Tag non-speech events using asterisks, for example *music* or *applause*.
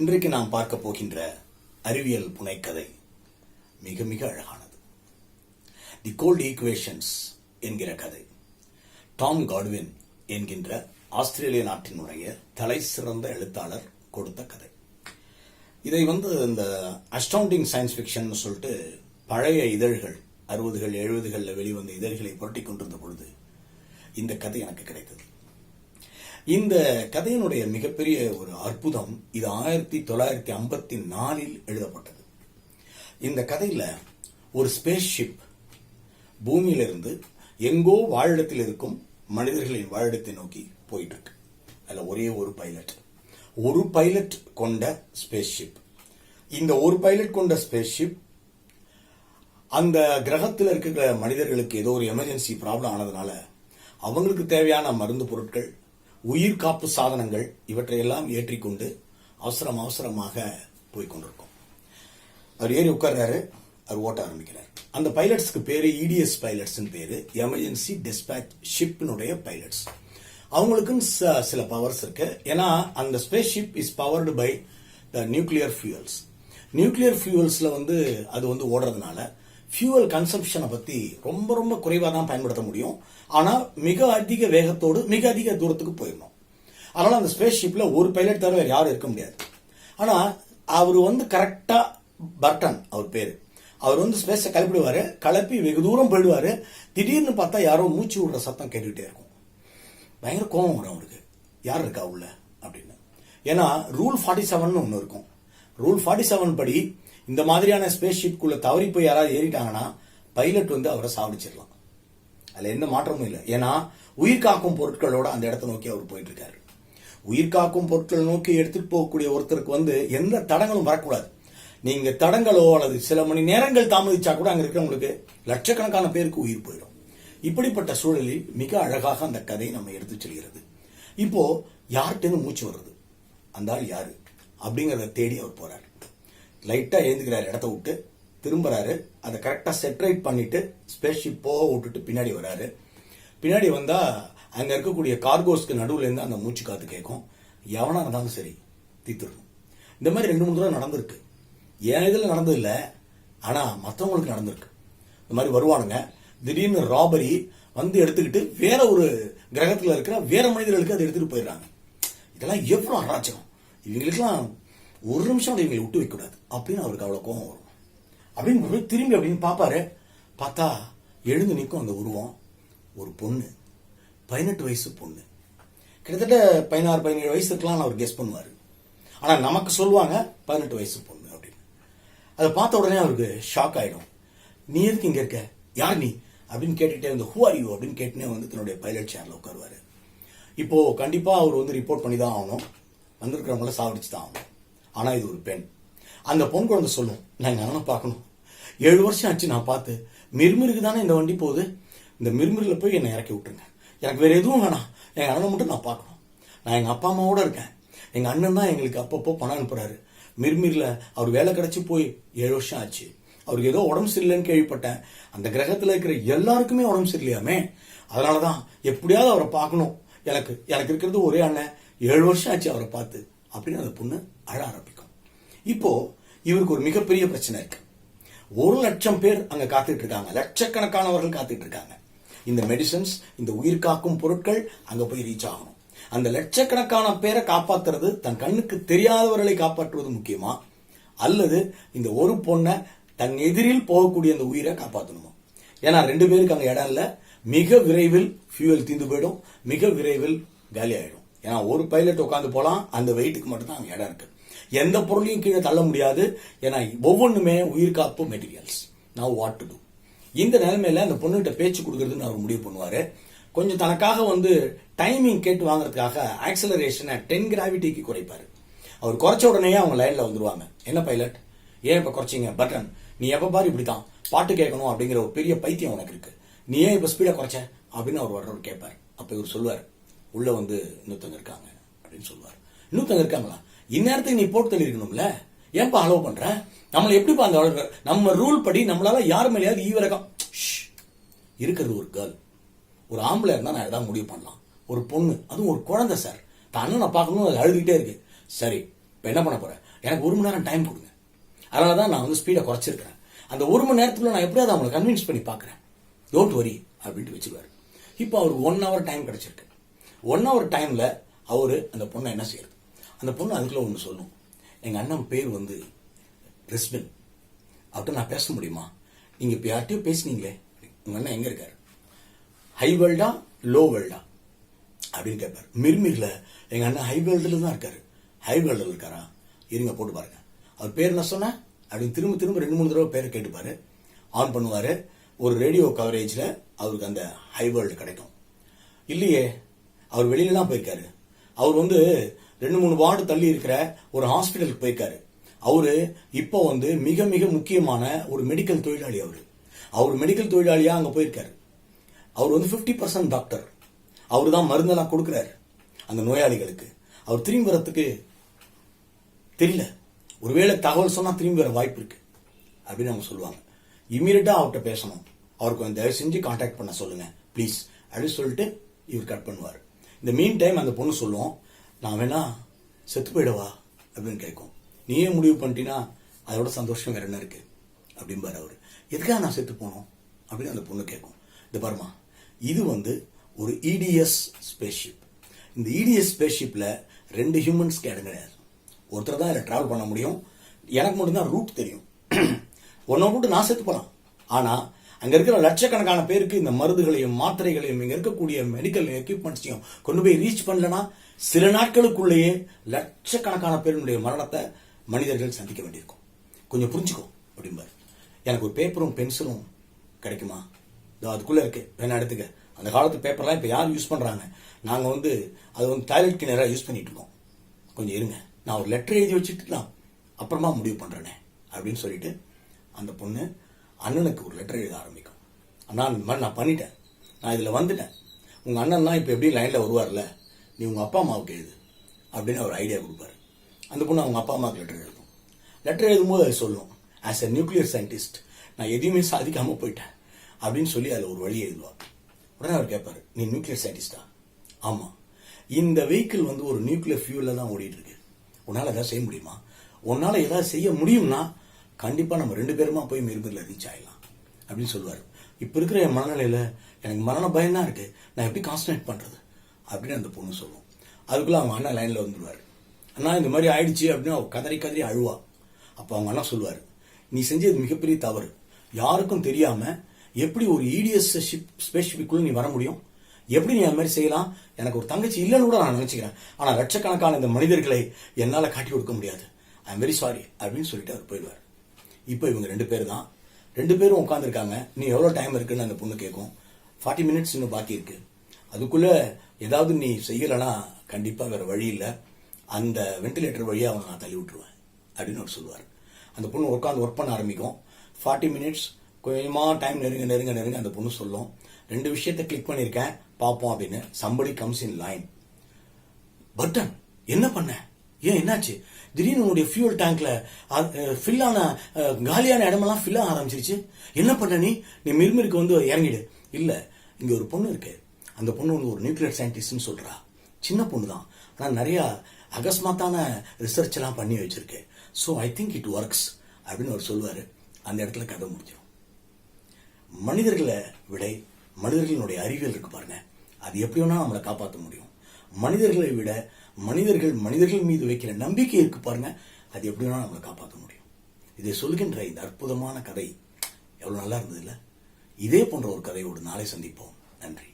இன்றைக்கு நாம் பார்க்க போகின்ற அறிவியல் புனைக்கதை மிக மிக அழகானது. தி கோல்ட் ஈக்குவேஷன்ஸ் என்கிற கதை. டாம் காட்வின் என்கின்ற ஆஸ்திரேலிய நாட்டினுடைய தலை சிறந்த எழுத்தாளர் கொடுத்த கதை. இதை வந்து இந்த அஸ்டவுண்டிங் சயின்ஸ் ஃபிக்ஷன் சொல்லிட்டு பழைய இதழ்கள் அறுபதுகள் எழுபதுகளில் வெளிவந்த இதழ்களை புரட்டி கொண்டிருந்த பொழுது இந்த கதை எனக்கு கிடைத்தது. இந்த கதையினுடைய மிகப்பெரிய ஒரு அற்புதம் இது ஆயிரத்தி தொள்ளாயிரத்தி ஐம்பத்தி நாலில் எழுதப்பட்டது. இந்த கதையில ஒரு ஸ்பேஸ் ஷிப் பூமியிலிருந்து எங்கோ வாழிடத்தில் இருக்கும் மனிதர்களின் வாழிடத்தை நோக்கி போயிட்டு இருக்கு அதுல ஒரே ஒரு பைலட் ஒரு பைலட் கொண்ட ஸ்பேஸ் ஷிப் இந்த ஒரு பைலட் கொண்ட ஸ்பேஸ் ஷிப் அந்த கிரகத்தில் இருக்கிற மனிதர்களுக்கு ஏதோ ஒரு எமர்ஜென்சி ப்ராப்ளம் ஆனதுனால அவங்களுக்கு தேவையான மருந்து பொருட்கள் உயிர் காப்பு சாதனங்கள் இவற்றையெல்லாம் ஏற்றிக்கொண்டு அவசரம் அவசரமாக போய் கொண்டிருக்கோம் அவர் ஏறி உட்கார்றாரு அவர் ஓட்ட ஆரம்பிக்கிறார். அந்த பைலட்ஸ்க்கு பேரு இடிஎஸ் பைலட்ஸ் பேரு எமர்ஜென்சி டிஸ்பேச் ஷிப்பினுடைய பைலட்ஸ். அவங்களுக்கும் ச- சில பவர்ஸ் இருக்கு. ஏன்னா அந்த space ship is powered by the nuclear fuels nuclear ஃபியூயல்ஸ்ல வந்து அது வந்து ஓடுறதுனால ஃபியூவல் கன்சம்ஷனை பற்றி ரொம்ப ரொம்ப குறைவாக தான் பயன்படுத்த முடியும். ஆனால் மிக அதிக வேகத்தோடு மிக அதிக தூரத்துக்கு போயிடணும். அதனால் அந்த ஸ்பேஸ் ஷிப்பில் ஒரு பைலட் தவிர யாரும் இருக்க முடியாது. ஆனால் அவர் வந்து கரெக்டாக பர்டன் அவர் பேர். அவர் வந்து ஸ்பேஸை கிளப்பிடுவார். கிளப்பி வெகு தூரம் போயிடுவார். திடீர்னு பார்த்தா யாரோ மூச்சு விடுற சத்தம் கேட்டுக்கிட்டே இருக்கும். பயங்கர கோபம் வரும் அவருக்கு. யார் இருக்கா உள்ள? அப்படின்னு. ஏன்னா ரூல் ஃபார்ட்டி செவன் ஒன்று இருக்கும். ரூல் ஃபார்ட்டி செவன் படி இந்த மாதிரியான ஸ்பேஸ் ஷிப்குள்ள தவறி போய் யாராவது ஏறிட்டாங்கன்னா பைலட் வந்து அவரை சாவடிச்சிடலாம். அதில் எந்த மாற்றமும் இல்லை. ஏன்னா உயிர் காக்கும் பொருட்களோட அந்த இடத்த நோக்கி அவர் போயிட்டு இருக்காரு உயிர் காக்கும் பொருட்கள் நோக்கி எடுத்துட்டு போகக்கூடிய ஒருத்தருக்கு வந்து எந்த தடங்களும் வரக்கூடாது. நீங்க தடங்களோ அல்லது சில மணி நேரங்கள் தாமதிச்சா கூட அங்க இருக்கிறவங்களுக்கு லட்சக்கணக்கான பேருக்கு உயிர் போயிடும். இப்படிப்பட்ட சூழலில் மிக அழகாக அந்த கதை நம்ம எடுத்துச் செல்கிறது. இப்போ யார்கிட்டேருந்து மூச்சு வர்றது? அந்த ஆள் யாரு? அப்படிங்கிறத தேடி அவர் போறாரு. லைட்டா எழுந்துக்கிறாரு இடத்த விட்டு. திரும்புறாரு. அதை கரெக்டா செட்ரைட் பண்ணிட்டு ஸ்பேஸ்ஷிப் போக விட்டுட்டு பின்னாடி வராரு. பின்னாடி வந்தா அங்க இருக்கக்கூடிய கார்கோஸ்க்கு நடுவுல இருந்து அந்த மூச்சு காத்து கேட்கும். எவனா இருந்தாலும் சரி தீத்துடணும் இந்த மாதிரி ரெண்டு மூணு தடவை நடந்திருக்கு. என் இதில் நடந்தது இல்லை ஆனா மற்றவங்களுக்கு நடந்திருக்கு. இந்த மாதிரி வருவானுங்க. திடீர்னு ராபரி வந்து எடுத்துக்கிட்டு வேற ஒரு கிரகத்தில் இருக்கிற வேற மனிதர்களுக்கு அதை எடுத்துட்டு போயிடுறாங்க. இதெல்லாம் எவ்வளோ அராச்சகம் இவங்களுக்கெல்லாம் ஒரு நிமிஷம் அதை இவங்களை விட்டு வைக்கக்கூடாது. அப்படின்னு அவருக்கு அவ்வளோ கோபம் வரும். அப்படின்னு திரும்பி அப்படின்னு பார்ப்பாரு. பார்த்தா எழுந்து நிற்கும் அந்த உருவம் ஒரு பொண்ணு. பதினெட்டு வயசு பொண்ணு. கிட்டத்தட்ட பதினாறு பதினேழு வயசு இருக்கலாம் அவர் கெஸ் பண்ணுவார். ஆனால் நமக்கு சொல்லுவாங்க பதினெட்டு வயசு பொண்ணு அப்படின்னு. அதை பார்த்த உடனே அவருக்கு ஷாக் ஆகிடும் நீ எதுக்கு இங்கே இருக்க? யார் நீ? அப்படின்னு கேட்டுகிட்டே வந்து ஹூ ஆர் யூ அப்படின்னு கேட்டுனே வந்து தன்னுடைய பைலட் சேரில் உட்காருவாரு. இப்போது கண்டிப்பாக அவர் வந்து ரிப்போர்ட் பண்ணி தான் ஆகணும். வந்திருக்கிறவங்கள சாவடிச்சு தான் ஆகணும். ஆனால் இது ஒரு பெண். அந்த பொன் குழந்தை சொல்லும் நான் எங்கள் அண்ணனை பார்க்கணும். ஏழு வருஷம் ஆச்சு நான் பார்த்து. மிர்மிருக்கு தானே இந்த வண்டி போகுது. இந்த மிர்மிரில் போய் என்னை இறக்கி விட்டுருங்க. எனக்கு வேறு எதுவும் வேணாம். எங்கள் அண்ணனை மட்டும் நான் பார்க்கணும். நான் எங்கள் அப்பா அம்மாவோட இருக்கேன். எங்கள் அண்ணன் தான் எங்களுக்கு அப்பப்போ பணம் அனுப்புகிறாரு மிர்மிரில் அவர் வேலை கிடச்சி போய் ஏழு வருஷம் ஆச்சு. அவருக்கு ஏதோ உடம்பு சரியில்லைன்னு கேள்விப்பட்டேன். அந்த கிரகத்தில் இருக்கிற எல்லாருக்குமே உடம்பு சரியில்லையாமே? அதனாலதான் எப்படியாவது அவரை பார்க்கணும். எனக்கு எனக்கு இருக்கிறது ஒரே அண்ணன். ஏழு வருஷம் ஆச்சு அவரை பார்த்து. அப்படின்னு அந்த பொண்ணு அழ ஆரம்பிக்கும். இப்போ இவருக்கு ஒரு மிகப்பெரிய பிரச்சனை இருக்கு. ஒரு லட்சம் பேர் அங்க காத்துட்டு இருக்காங்க. லட்சக்கணக்கானவர்கள் காத்துட்டு இருக்காங்க. இந்த மெடிசன்ஸ் இந்த உயிர் காக்கும் பொருட்கள் அங்க போய் ரீச் ஆகணும். அந்த லட்சக்கணக்கான பேரை காப்பாத்துறது தன் கண்ணுக்கு தெரியாதவர்களை காப்பாற்றுவது முக்கியமா? அல்லது இந்த ஒரு பொண்ணை தன் எதிரில் போகக்கூடிய அந்த உயிரை காப்பாற்றணுமா ஏன்னா ரெண்டு பேருக்கு அங்க இடம் இல்லை. மிக விரைவில் ஃபியூவல் தீந்து போயிடும். மிக விரைவில் காலி ஆயிடும். ஏன்னா ஒரு பைலட் உட்காந்து போகலாம் அந்த வெயிட்டுக்கு மட்டும்தான் அங்கே இடம் இருக்குது எந்த பொருளையும் கீழே தள்ள முடியாது. ஏன்னா ஒவ்வொன்றுமே உயிர்காப்பு மெட்டீரியல்ஸ் நான் வாட் டு டூ இந்த நிலைமையில அந்த பொண்ணுகிட்ட பேச்சு கொடுக்கறதுன்னு அவர் முடிவு பண்ணுவார். கொஞ்சம் தனக்காக வந்து டைமிங் கேட்டு வாங்குறதுக்காக ஆக்சலரேஷனை டென் கிராவிட்டிக்கு குறைப்பாரு. அவர் குறைச்ச உடனே அவங்க லைனில் வந்துருவாங்க. என்ன பைலட் ஏன் இப்போ குறைச்சிங்க? பட்டன் நீ எப்போ பாரு இப்படி தான் பாட்டு கேட்கணும் அப்படிங்கிற ஒரு பெரிய பைத்தியம் உனக்கு இருக்கு. நீ ஏன் இப்போ ஸ்பீடை குறைச்ச? அப்படின்னு அவர் வர்றவர் கேட்பார். அப்போ இவர் சொல்லுவார். உள்ள வந்து இன்னொருத்தங்க இருக்காங்க அப்படின்னு சொல்லுவார். இன்னொருத்தங்க இருக்காங்களா? இந்நேரத்துக்கு நீ போட்டு தள்ளி இருக்கணும்ல ஏன்பா அலோவ் பண்ற? நம்மளை எப்படிப்பா அந்த ஆளு- நம்ம ரூல் படி நம்மளால யார் மேலேயாவது ஈவரகம் இருக்கிறது ஒரு கேர்ள் ஒரு ஆம்பளை இருந்தா நான் எதாவது முடிவு பண்ணலாம். ஒரு பொண்ணு. அதுவும் ஒரு குழந்தை சார் தான் அண்ணனை பார்க்கணும் அது அழுதுகிட்டே இருக்கு. சரி இப்போ என்ன பண்ண போற? எனக்கு ஒரு மணி நேரம் டைம் கொடுங்க. அதனால தான் நான் வந்து ஸ்பீடை குறைச்சிருக்கிறேன். அந்த ஒரு மணி நேரத்தில் நான் எப்படியாவது அவங்களை கன்வின்ஸ் பண்ணி பார்க்குறேன். டோன்ட் வரி அப்படின்ட்டு வச்சிருவாரு. இப்போ அவருக்கு ஒன் ஹவர் டைம் கிடைச்சிருக்கு. ஒன் ஹவர் டைமில் அவர் அந்த பொண்ணை என்ன செய்யறது? அந்த பொண்ணு அதுக்குள்ள ஒன்று சொல்லும் எங்கள் அண்ணன் பேர் வந்து ரிஸ்பின். அவர்கிட்ட நான் பேச முடியுமா? நீங்கள் இப்போ யார்கிட்டயும் பேசுனீங்களே. உங்கள் அண்ணன் எங்கே இருக்கார்? ஹை வேர்ல்டா லோ வேர்ல்டா அப்படின்னு கேட்பார் மிர்மிரில் எங்கள் அண்ணன் ஹை வேர்ல்டில் தான் இருக்கார். ஹை வேர்ல்டில் இருக்காரா? இருங்க போட்டு பாருங்க. அவர் பேர் என்ன சொன்னேன் அப்படின்னு திரும்ப திரும்ப ரெண்டு மூணு தடவை பேரை கேட்டுப்பாரு. ஆன் பண்ணுவார். ஒரு ரேடியோ கவரேஜில் அவருக்கு அந்த ஹை வேர்ல்டு கிடைக்கும். இல்லையே அவர் வெளியிலலாம் போயிருக்காரு. அவர் வந்து ரெண்டு மூணு வார்டு தள்ளி இருக்கிற ஒரு ஹாஸ்பிட்டலுக்கு போயிருக்காரு. அவரு இப்போ வந்து மிக மிக முக்கியமான ஒரு மெடிக்கல் தொழிலாளி அவர். அவர் மெடிக்கல் தொழிலாளியாக அங்கே போயிருக்காரு. அவர் வந்து 50% பர்சன்ட் டாக்டர் அவர் தான் மருந்தெல்லாம் கொடுக்குறாரு அந்த நோயாளிகளுக்கு. அவர் திரும்பி வரத்துக்கு தெரியல. ஒருவேளை தகவல் சொன்னால் திரும்பி வர வாய்ப்பு இருக்கு. அப்படின்னு அவங்க சொல்லுவாங்க. இமீடியட்டாக அவர்கிட்ட பேசணும். அவருக்கு தயவு செஞ்சு காண்டாக்ட் பண்ண சொல்லுங்க. ப்ளீஸ் அப்படின்னு சொல்லிட்டு இவர் கட் பண்ணுவார். இந்த மீன் டைம் அந்த பொண்ணு சொல்லும் நான் வேணா செத்து போயிடவா? அப்படின்னு கேட்கும். நீயே முடிவு பண்ணிட்டீங்கன்னா அதோட சந்தோஷம் வேற என்ன இருக்கு? அப்படிம்பார் அவர். எதுக்காக நான் செத்து போனோம்? அப்படின்னு அந்த பொண்ணு கேட்கும். இந்த பாருமா இது வந்து ஒரு இடிஎஸ் ஸ்பேஸ்ஷிப் இந்த இடிஎஸ் ஸ்பேஸ்ஷிப்பில் ரெண்டு ஹியூமன்ஸ்க்கு இடம் கிடையாது. ஒருத்தர் தான் இதில் ட்ராவல் பண்ண முடியும். எனக்கு மட்டும்தான் ரூட் தெரியும். *clears throat* ஒன்றை விட்டு நான் செத்து போகலாம் ஆனால் அங்க இருக்கிற லட்சக்கணக்கான பேருக்கு இந்த மருந்துகளையும் மாத்திரைகளையும் இங்க இருக்கக்கூடிய மெடிக்கல் எக்யூப்மெண்ட்ஸையும் கொண்டு போய் ரீச் பண்ணலனா சில நாட்களுக்குள்ளேயே லட்சக்கணக்கான பேருடைய மரணத்தை மனிதர்கள் சந்திக்க வேண்டியிருக்கும். கொஞ்சம் புரிஞ்சுக்கோ அப்படிம்பாரு. எனக்கு ஒரு பேப்பரும் பென்சிலும் கிடைக்குமா? இதோ அதுக்குள்ளே இருக்கு. வேணா எடுத்துக்க. அந்த காலத்து பேப்பர்லாம் இப்போ யார் யூஸ் பண்ணுறாங்க நாங்கள் வந்து அது வந்து டாய்லெட் கிணறாக யூஸ் பண்ணிட்டு இருக்கோம். கொஞ்சம் இருங்க. நான் ஒரு லெட்டர் எழுதி வச்சுட்டு நான் அப்புறமா முடிவு பண்ணுறேனே அப்படின்னு சொல்லிட்டு அந்த பொண்ணு அண்ணனுக்கு ஒரு லெட்டர் எழுத ஆரம்பிக்கும். அண்ணா இந்த மாதிரி நான் பண்ணிட்டேன். நான் இதில் வந்துட்டேன். உங்கள் அண்ணன்லாம் இப்போ எப்படி லைனில் வருவார்ல? நீ உங்கள் அப்பா அம்மாவுக்கு எழுது அப்படின்னு அவர் ஐடியா கொடுப்பாரு. அந்த பொண்ணு அவங்க அப்பா அம்மாவுக்கு லெட்டர் எழுதும். லெட்டர் எழுதும்போது அது சொல்லும் ஆஸ் எ நியூக்ளியர் சயின்டிஸ்ட் நான் எதையுமே சாதிக்காமல் போயிட்டேன். அப்படின்னு சொல்லி அதில் ஒரு வழி எழுதுவார். உடனே அவர் கேட்பார் நீ நியூக்ளியர் சயின்டிஸ்டா ஆமாம் இந்த வெஹிக்கிள் வந்து ஒரு நியூக்ளியர் ஃபியூவில் தான் ஓடிட்டு இருக்கு. உன்னால ஏதாவது செய்ய முடியுமா? உன்னால் ஏதாவது செய்ய முடியும்னா கண்டிப்பாக நம்ம ரெண்டு பேருமா போய் மிருபர்ல ரீச் ஆயிடலாம் அப்படின்னு சொல்லுவாரு. இப்போ இருக்கிற என் மனநிலையில் எனக்கு மரண பயம் தான் இருக்குது நான் எப்படி கான்சன்ட்ரேட் பண்ணுறது அப்படின்னு அந்த பொண்ணு சொல்லுவோம் அதுக்குள்ளே அவங்க அண்ணா லைனில் வந்துடுவார் அண்ணா இந்த மாதிரி ஆயிடுச்சு அப்படின்னு அவள் கதறி கதறி அழுவா. அப்போ அவங்க அண்ணா சொல்லுவாரு நீ செஞ்சது மிகப்பெரிய தவறு. யாருக்கும் தெரியாமல் எப்படி ஒரு E இடிஎஸ் ஸ்பெசிபிக்குள்ள நீ வர முடியும்? எப்படி நீ அது மாதிரி செய்யலாம்? எனக்கு ஒரு தங்கச்சி இல்லைன்னு கூட நான் நினச்சிக்கிறேன். ஆனால் லட்சக்கணக்கான இந்த மனிதர்களை என்னால் காட்டி கொடுக்க முடியாது. ஐ எம் வெரி சாரி அப்படின்னு சொல்லிட்டு அவர் போயிடுவார். இப்போ இவங்க ரெண்டு பேர் தான். ரெண்டு பேரும் உட்காந்துருக்காங்க நீ எவ்வளோ டைம் இருக்குன்னு அந்த பொண்ணு கேட்கும் ஃபார்ட்டி மினிட்ஸ் இன்னும் பாக்கி இருக்கு. அதுக்குள்ள ஏதாவது நீ செய்யலைன்னா கண்டிப்பாக வேற வழி இல்லை. அந்த வென்டிலேட்டர் வழியாக அவனை நான் தள்ளி விட்டுருவேன். அப்படின்னு அவர் சொல்லுவார். அந்த பொண்ணு உட்காந்து ஒர்க் பண்ண ஆரம்பிக்கும். ஃபார்ட்டி மினிட்ஸ் கொஞ்சமாக டைம் நெருங்க நெருங்க நெருங்க அந்த பொண்ணு சொல்லும். ரெண்டு விஷயத்தை கிளிக் பண்ணியிருக்கேன் பார்ப்போம் அப்படின்னு. Somebody comes in line button என்ன பண்ண? ஏன் என்னாச்சு? திடீர்னு உன்னுடைய ஃபியூல் டேங்க்ல ஃபில் ஆன அஹ், காலியான இடமெல்லாம் ஃபில் ஆக ஆரம்பிச்சிருச்சு. என்ன பண்ண நீ? நீ மிர்மிருக்கு வந்து இறங்கிடு. இல்ல இங்க ஒரு பொண்ணு இருக்கு. அந்த பொண்ணு வந்து ஒரு நியூக்ளியர் சயின்டிஸ்ட்னு சொல்றா. சின்ன பொண்ணு தான். ஆனா நிறைய அகஸ்மாத்தான ரிசர்ச் எல்லாம் பண்ணி வச்சிருக்கு. So I think it works அப்படின்னு அவர் சொல்லுவாரு. அந்த இடத்துல கதை முடிஞ்சிடும் மனிதர்களை விட மனிதர்களினுடைய அறிவியல் இருக்கு பாருங்க. அது எப்படி வேணா நம்மளை காப்பாற்ற முடியும். மனிதர்களை விட மனிதர்கள் மனிதர்கள் மீது வைக்கிற நம்பிக்கை இருக்கு பாருங்க. அது எப்படி வேணாலும் நம்மளை காப்பாற்ற முடியும். இதை சொல்கின்ற இந்த அற்புதமான கதை எவ்வளவு நல்லா இருந்தது இல்லை? இதே போன்ற ஒரு கதையோடு நாளை சந்திப்போம். நன்றி.